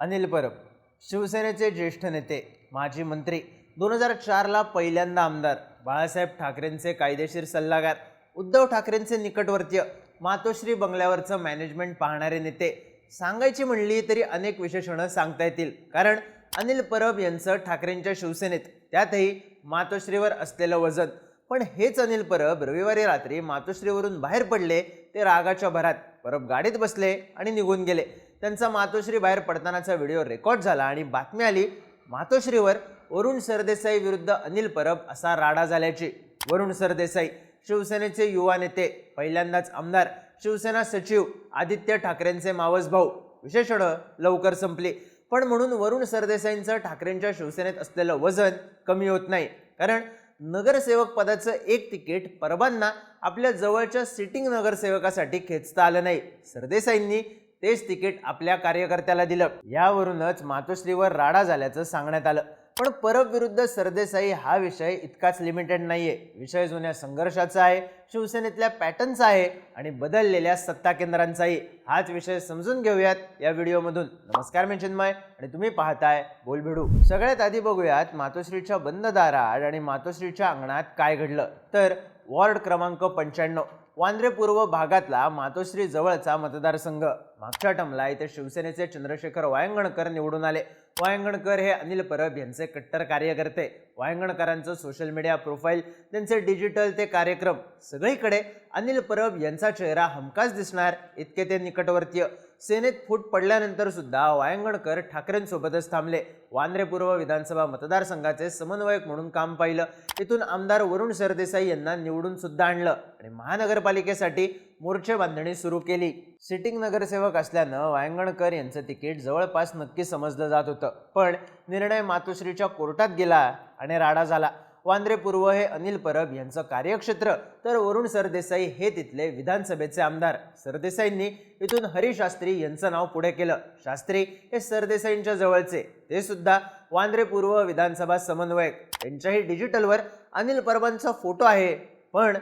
अनिल परब शिवसेनेचे ज्येष्ठ नेते माजी मंत्री दोन हजार चारला पहिल्यांदा आमदार बाळासाहेब ठाकरेंचे कायदेशीर सल्लागार उद्धव ठाकरेंचे निकटवर्तीय मातोश्री बंगल्यावरचं मॅनेजमेंट पाहणारे नेते. सांगायची म्हणली तरी अनेक विशेषणं सांगता येतील कारण अनिल परब यांचं ठाकरेंच्या शिवसेनेत त्यातही मातोश्रीवर असलेलं वजन. पण हेच अनिल परब रविवारी रात्री मातोश्रीवरून बाहेर पडले ते रागाच्या भरात. परब गाडीत बसले आणि निघून गेले. त्यांचा मातोश्री बाहेर पडतानाचा व्हिडिओ रेकॉर्ड झाला आणि बातमी आली मातोश्रीवर वरुण सरदेसाई विरुद्ध अनिल परब असा राडा झाल्याची. वरुण सरदेसाई शिवसेनेचे युवा नेते पहिल्यांदाच आमदार शिवसेना सचिव आदित्य ठाकरेंचे मावस भाऊ. विशेषणं लवकर संपली. पण म्हणून वरुण सरदेसाईंचं ठाकरेंच्या शिवसेनेत असलेलं वजन कमी होत नाही. कारण नगरसेवक पदाचं एक तिकीट परबांना आपल्या जवळच्या सिटिंग नगरसेवकासाठी खेचता आलं नाही. सरदेसाईंनी तेच तिकीट आपल्या कार्यकर्त्याला दिलं. यावरूनच मातोश्रीवर राडा झाल्याचं सांगण्यात आलं. पण परब विरुद्ध सरदेसाई हा विषय इतकाच लिमिटेड नाहीये. विषय जुन्या संघर्षाचा आहे शिवसेनेतल्या पॅटर्नचा आहे आणि बदललेल्या सत्ता केंद्रांचाही. हाच विषय समजून घेऊयात या व्हिडिओमधून. नमस्कार मी चिन्मय आणि तुम्ही पाहताय बोलभिडू सगळ्यात आधी बघूयात मातोश्रीच्या बंद दारात आणि मातोश्रीच्या अंगणात काय घडलं. तर वॉर्ड क्रमांक पंच्याण्णव. वांद्रे पूर्व भागातला मातोश्री जवळचा मतदारसंघ. मागच्या टमला इथे शिवसेनेचे चंद्रशेखर वायंगणकर निवडून आले. वायंगणकर हे अनिल परब यांचे कट्टर कार्यकर्ते. वायंगणकरांचं सोशल मीडिया प्रोफाईल त्यांचे डिजिटल ते कार्यक्रम सगळीकडे अनिल परब यांचा चेहरा हमखास दिसणार इतके ते निकटवर्तीय. सेनेत फूट पडल्यानंतर सुद्धा वायंगणकर ठाकरेंसोबतच थांबले. वांद्रे पूर्व विधानसभा मतदारसंघाचे समन्वयक म्हणून काम पाहिलं. तिथून आमदार वरुण सरदेसाई यांना निवडून सुद्धा आणलं आणि महानगरपालिकेसाठी मोर्चे बांधणी सुरू केली. सिटिंग नगरसेवक असल्यानं वायंगणकर यांचं तिकीट जवळपास नक्की समजलं जात होतं. पण निर्णय मातोश्रीच्या कोर्टात गेला आणि राडा झाला. वांद्रे पूर्व हे अनिल परब यांचं कार्यक्षेत्र तर वरुण सरदेसाई हे तिथले विधानसभेचे आमदार. सरदेसाईंनी इथून हरी शास्त्री यांचं नाव पुढे केलं. शास्त्री हे सरदेसाईंच्या जवळचे. ते सुद्धा वांद्रे पूर्व विधानसभा समन्वयक. त्यांच्याही डिजिटलवर अनिल परबांचा फोटो आहे. पण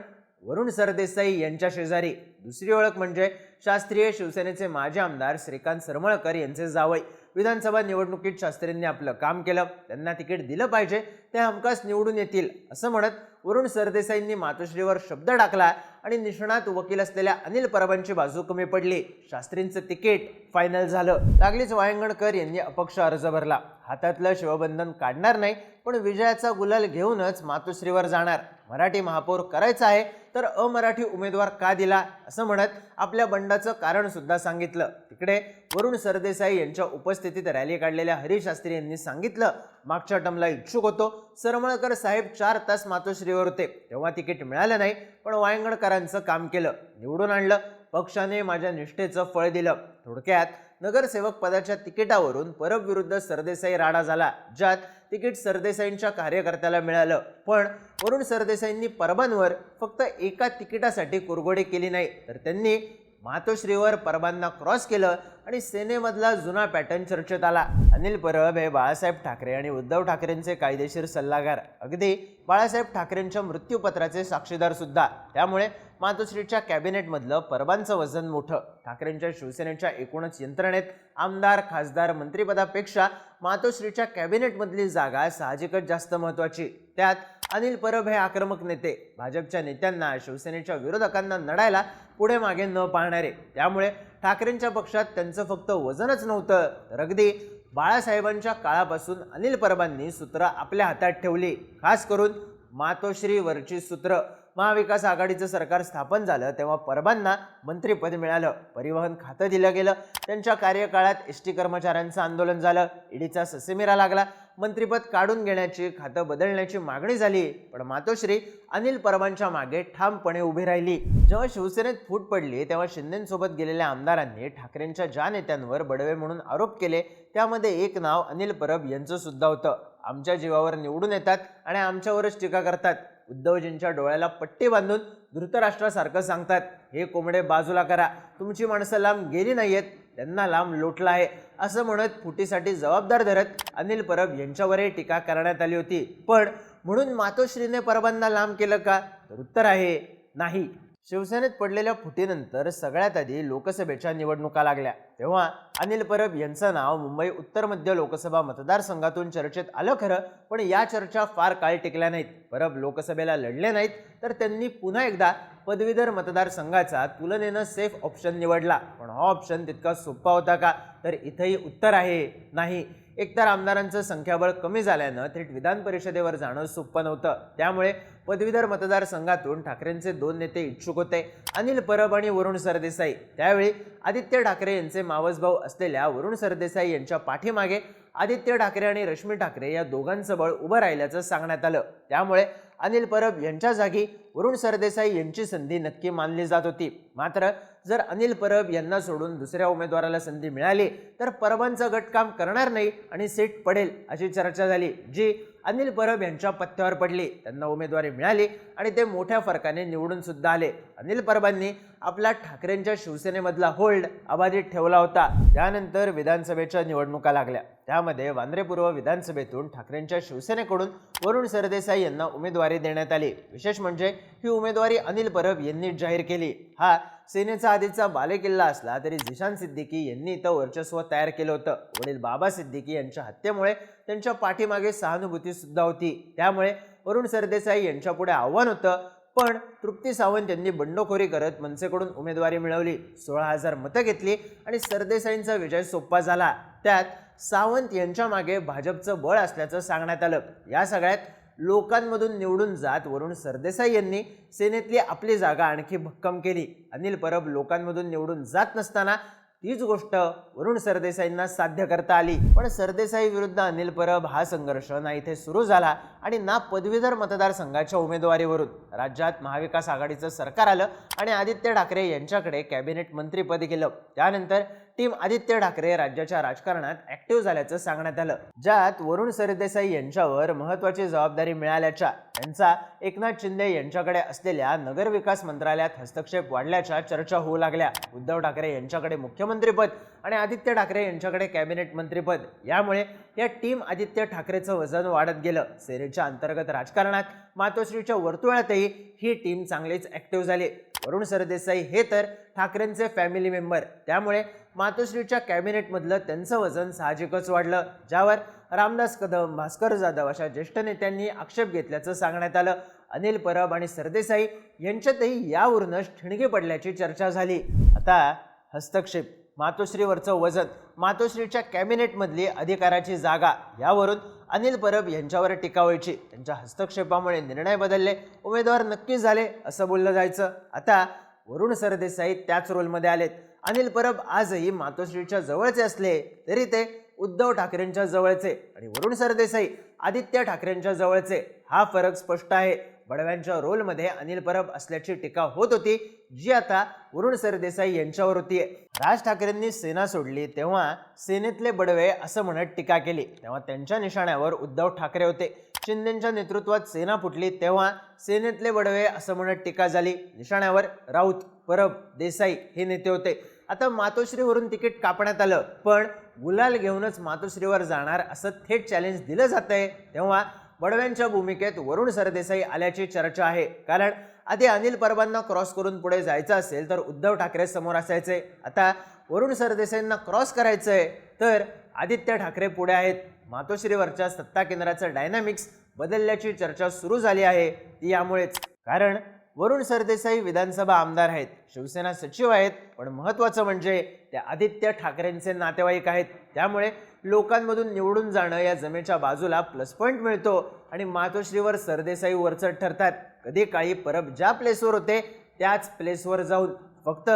वरुण सरदेसाई यांच्या शेजारी. दुसरी ओळख म्हणजे शास्त्रीय शिवसेनेचे माजी आमदार श्रीकांत सरमळकर यांचे जावई. विधानसभा निवडणुकीत शास्त्रींनी आपलं काम केलं. त्यांना तिकीट दिलं पाहिजे. ते हमखास निवडून येतील असं म्हणत वरुण सरदेसाईंनी मातोश्रीवर शब्द टाकला आणि निष्णात वकील असलेल्या अनिल परबांची बाजू कमी पडली. शास्त्रींचं तिकीट फायनल झालं. लागलीच वायंगणकर यांनी अपक्ष अर्ज भरला. हातातलं शिवबंधन काढणार नाही पण विजयाचा गुलाल घेऊनच मातोश्रीवर जाणार. मराठी महापौर करायचा आहे तर अमराठी उमेदवार का दिला असं म्हणत आपल्या बंडाचं कारणसुद्धा सांगितलं. तिकडे वरुण सरदेसाई यांच्या उपस्थितीत रॅली काढलेल्या हरी शास्त्री यांनी सांगितलं. मागच्या टमला इच्छुक होतो. सरमळकर साहेब चार तास मातोश्रीवर होते. तेव्हा तिकीट मिळालं नाही पण वायंगणकरांचं काम केलं. निवडून आणलं. पक्षाने माझ्या निष्ठेचं फळ दिलं. थोडक्यात नगरसेवक पदाच्या तिकिटावरून परब विरुद्ध सरदेसाई राडा झाला ज्यात तिकीट सरदेसाईंच्या कार्यकर्त्याला मिळालं. पण वरुण सरदेसाईंनी परबांवर फक्त एका तिकिटासाठी कुरघोडी केली नाही तर त्यांनी मातोश्रीवर परबांना क्रॉस केलं आणि सेनेमधला जुना पॅटर्न चर्चेत आला. अनिल परब हे बाळासाहेब ठाकरे आणि उद्धव ठाकरेंचे कायदेशीर सल्लागार. अगदी बाळासाहेब ठाकरेंच्या मृत्यूपत्राचे साक्षीदार सुद्धा. त्यामुळे मातोश्रीच्या कॅबिनेटमधलं परबांचं वजन मोठं. ठाकरेंच्या शिवसेनेच्या एकूणच यंत्रणेत आमदार खासदार मंत्रिपदापेक्षा मातोश्रीच्या कॅबिनेटमधली जागा साहजिकच जास्त महत्त्वाची. त्यात अनिल परब हे आक्रमक नेते. भाजपच्या नेत्यांना शिवसेनेच्या विरोधकांना नडायला पुढे मागे न पाहणारे. त्यामुळे ठाकरेंच्या पक्षात त्यांचं फक्त वजनच नव्हतं. तर अगदी बाळासाहेबांच्या काळापासून अनिल परबांनी सूत्र आपल्या हातात ठेवली. खास करून मातोश्रीवरची सूत्र. महाविकास आघाडीचं सरकार स्थापन झालं तेव्हा परबांना मंत्रिपद मिळालं. परिवहन खातं दिलं गेलं. त्यांच्या कार्यकाळात एस टी कर्मचाऱ्यांचं आंदोलन झालं. ईडीचा ससेमिरा लागला. मंत्रिपद काढून घेण्याची खातं बदलण्याची मागणी झाली. पण मातोश्री अनिल परबांच्या मागे ठामपणे उभी राहिली. जेव्हा शिवसेनेत फूट पडली तेव्हा शिंदेसोबत गेलेल्या आमदारांनी ठाकरेंच्या ज्या नेत्यांवर बडवे म्हणून आरोप केले त्यामध्ये एक नाव अनिल परब यांचं सुद्धा होतं. आमच्या जीवावर निवडून येतात आणि आमच्यावरच टीका करतात. उद्धवजींच्या डोळ्याला पट्टी बांधून धृतराष्ट्रासारखं सांगतात. हे कोंबडे बाजूला करा. तुमची माणसं लांब गेली नाहीयेत. त्यांना लांब लोटला आहे. असं म्हणत फुटीसाठी जबाबदार धरत अनिल परब यांच्यावरही टीका करण्यात आली होती. पण म्हणून मातोश्रीने परबांना लांब केलं का? तर उत्तर आहे नाही. शिवसेनेत पडलेल्या फुटीनंतर सगळ्यात आधी लोकसभेच्या निवडणुका लागल्या. तेव्हा अनिल परब यांचं नाव मुंबई उत्तर मध्य लोकसभा मतदारसंघातून चर्चेत आलं खरं पण या चर्चा फार काळ टिकल्या नाहीत. परब लोकसभेला लढले नाहीत तर त्यांनी पुन्हा एकदा पदवीधर मतदारसंघाचा तुलनेनं सेफ ऑप्शन निवडला. पण हा ऑप्शन तितका सोपा होता का? तर इथंही उत्तर आहे. नाही. एकतर आमदारांचं संख्याबळ कमी झाल्यानं थेट विधान परिषदेवर जाणं सोपं नव्हतं. त्यामुळे पदवीधर मतदारसंघातून ठाकरेंचे दोन नेते इच्छुक होते. अनिल परब आणि वरुण सरदेसाई. त्यावेळी आदित्य ठाकरे यांचे मावसभाऊ असलेल्या वरुण सरदेसाई यांच्या पाठीमागे आदित्य ठाकरे आणि रश्मी ठाकरे या दोघांचं बळ उभं राहिल्याचं सांगण्यात आलं. त्यामुळे अनिल परब यांच्या जागी वरुण सरदेसाई यांची संधी नक्की मानली जात होती. मात्र जर अनिल परब यांना सोडून दुसऱ्या उमेदवाराला संधी मिळाली तर परबांचं गटकाम करणार नाही आणि सीट पडेल अशी चर्चा झाली जी अनिल परब यांच्या पत्त्यावर पडली. त्यांना उमेदवारी मिळाली आणि ते मोठ्या फरकाने निवडून सुद्धा आले. अनिल परबांनी आपला ठाकरेंच्या शिवसेनेमधला होल्ड अबाधित ठेवला होता. त्यानंतर विधानसभेच्या निवडणुका लागल्या. त्यामध्ये वांद्रे पूर्व विधानसभेतून ठाकरेंच्या शिवसेनेकडून वरुण सरदेसाई यांना उमेदवारी देण्यात आली. विशेष म्हणजे ही उमेदवारी अनिल परब यांनी जाहीर केली. हा सेनेचा आधीचा बालेकिल्ला असला तरी झिशान सिद्दीकी यांनी इथं वर्चस्व तयार केलं होतं. वडील बाबा सिद्दीकी यांच्या हत्येमुळे त्यांच्या पाठीमागे सहानुभूतीसुद्धा होती. त्यामुळे वरुण सरदेसाई यांच्यापुढे आव्हान होतं. पण तृप्ती सावंत यांनी बंडखोरी करत मनसेकडून उमेदवारी मिळवली. सोळा हजार मतं घेतली आणि सरदेसाईंचा विजय सोपा झाला. त्यात सावंत यांच्या मागे भाजपचं बळ असल्याचं सांगण्यात आलं. या सगळ्यात लोकांमधून निवडून जात वरुण सरदेसाई यांनी सेनेतली आपली जागा आणखी भक्कम केली. अनिल परब लोकांमधून निवडून जात नसताना तीच गोष्ट वरुण सरदेसाईंना साध्य करता आली. पण सरदेसाई विरुद्ध अनिल परब हा संघर्ष ना इथे सुरू झाला आणि ना पदवीधर मतदारसंघाच्या उमेदवारीवरून. राज्यात महाविकास आघाडीचं सरकार आलं आणि आदित्य ठाकरे यांच्याकडे कॅबिनेट मंत्रीपद गेलं. त्यानंतर टीम आदित्य ठाकरे राज्याच्या राजकारणात ऍक्टिव्ह झाल्याचं सांगण्यात आलं. ज्यात वरुण सरदेसाई यांच्यावर महत्वाची जबाबदारी मिळाल्याच्या त्यांचा एकनाथ शिंदे यांच्याकडे असलेल्या नगरविकास मंत्रालयात हस्तक्षेप वाढल्याच्या चर्चा होऊ लागल्या. उद्धव ठाकरे यांच्याकडे मुख्यमंत्रीपद आणि आदित्य ठाकरे यांच्याकडे कॅबिनेट मंत्रीपद यामुळे या टीम आदित्य ठाकरेचं वजन वाढत गेलं. सेरेच्या अंतर्गत राजकारणात मातोश्रीच्या वर्तुळातही ही टीम चांगलीच ऍक्टिव्ह झाली. वरुण सरदेसाई हे तर ठाकरेंचे फॅमिली मेंबर त्यामुळे मातोश्रीच्या कॅबिनेटमधलं त्यांचं वजन साहजिकच वाढलं. ज्यावर रामदास कदम भास्कर जाधव अशा ज्येष्ठ नेत्यांनी आक्षेप घेतल्याचं सांगण्यात आलं. अनिल परब आणि सरदेसाई यांच्यातही यावरूनच ठिणगी पडल्याची चर्चा झाली. आता हस्तक्षेप. मातोश्रीवरचं वजन मातोश्रीच्या कॅबिनेटमधली अधिकाराची जागा यावरून अनिल परब यांच्यावर टीका व्हायची त्यांच्या हस्तक्षेपामुळे निर्णय बदलले उमेदवार नक्की झाले असं बोललं जायचं. आता वरुण सरदेसाई त्याच रोलमध्ये आलेत. अनिल परब आजही मातोश्रीच्या जवळचे असले तरी ते उद्धव ठाकरेंच्या जवळचे आणि वरुण सरदेसाई आदित्य ठाकरेंच्या जवळचे. हा फरक स्पष्ट आहे. बडव्यांच्या रोलमध्ये अनिल परब असल्याची टीका होत होती जी आता वरुण सरदेसाई यांच्यावर होती राज ठाकरेंनी सेना सोडली तेव्हा सेनेतले बडवे असं म्हणत टीका केली. तेव्हा त्यांच्या निशाण्यावर उद्धव ठाकरे होते. शिंदेच्या नेतृत्वात सेना फुटली तेव्हा सेनेतले बडवे असं म्हणत टीका झाली. निशाण्यावर राऊत परब देसाई हे नेते होते. आता मातोश्रीवरून तिकीट कापण्यात आलं पण गुलाल घेऊनच मातोश्रीवर जाणार असं थेट चॅलेंज दिलं जात आहे तेव्हा बडव्यांच्या भूमिकेत वरुण सरदेसाई आल्याची चर्चा आहे. कारण आधी अनिल परबांना क्रॉस करून पुढे जायचं असेल तर उद्धव ठाकरे समोर असायचे. आता वरुण सरदेसाईंना क्रॉस करायचं आहे तर आदित्य ठाकरे पुढे आहेत. मातोश्रीवरच्या सत्ता केंद्राचं डायनामिक्स बदलल्याची चर्चा सुरू झाली आहे. ती यामुळेच. कारण वरुण सरदेसाई विधानसभा आमदार आहेत. शिवसेना सचिव आहेत. पण महत्त्वाचं म्हणजे त्या आदित्य ठाकरेंचे नातेवाईक आहेत. त्यामुळे लोकांमधून निवडून जाणं या जमेच्या बाजूला प्लस पॉईंट मिळतो आणि मातोश्रीवर सरदेसाई वरचढ ठरतात. कधी काळी परब ज्या प्लेसवर होते त्याच प्लेसवर जाऊन फक्त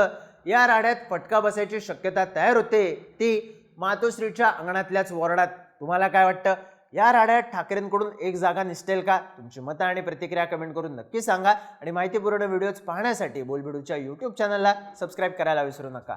या राड्यात फटका बसायची शक्यता तयार होते ती मातोश्रीच्या अंगणातल्याच वॉर्डात. तुम्हाला काय वाटतं? या राड्यात ठाकरेंकडून एक जागा निसटेल का? तुमची मतं आणि प्रतिक्रिया कमेंट करून नक्की सांगा. आणि माहितीपूर्ण व्हिडिओज पाहण्यासाठी बोलबिडूच्या यूट्यूब चॅनलला सबस्क्राईब करायला विसरू नका.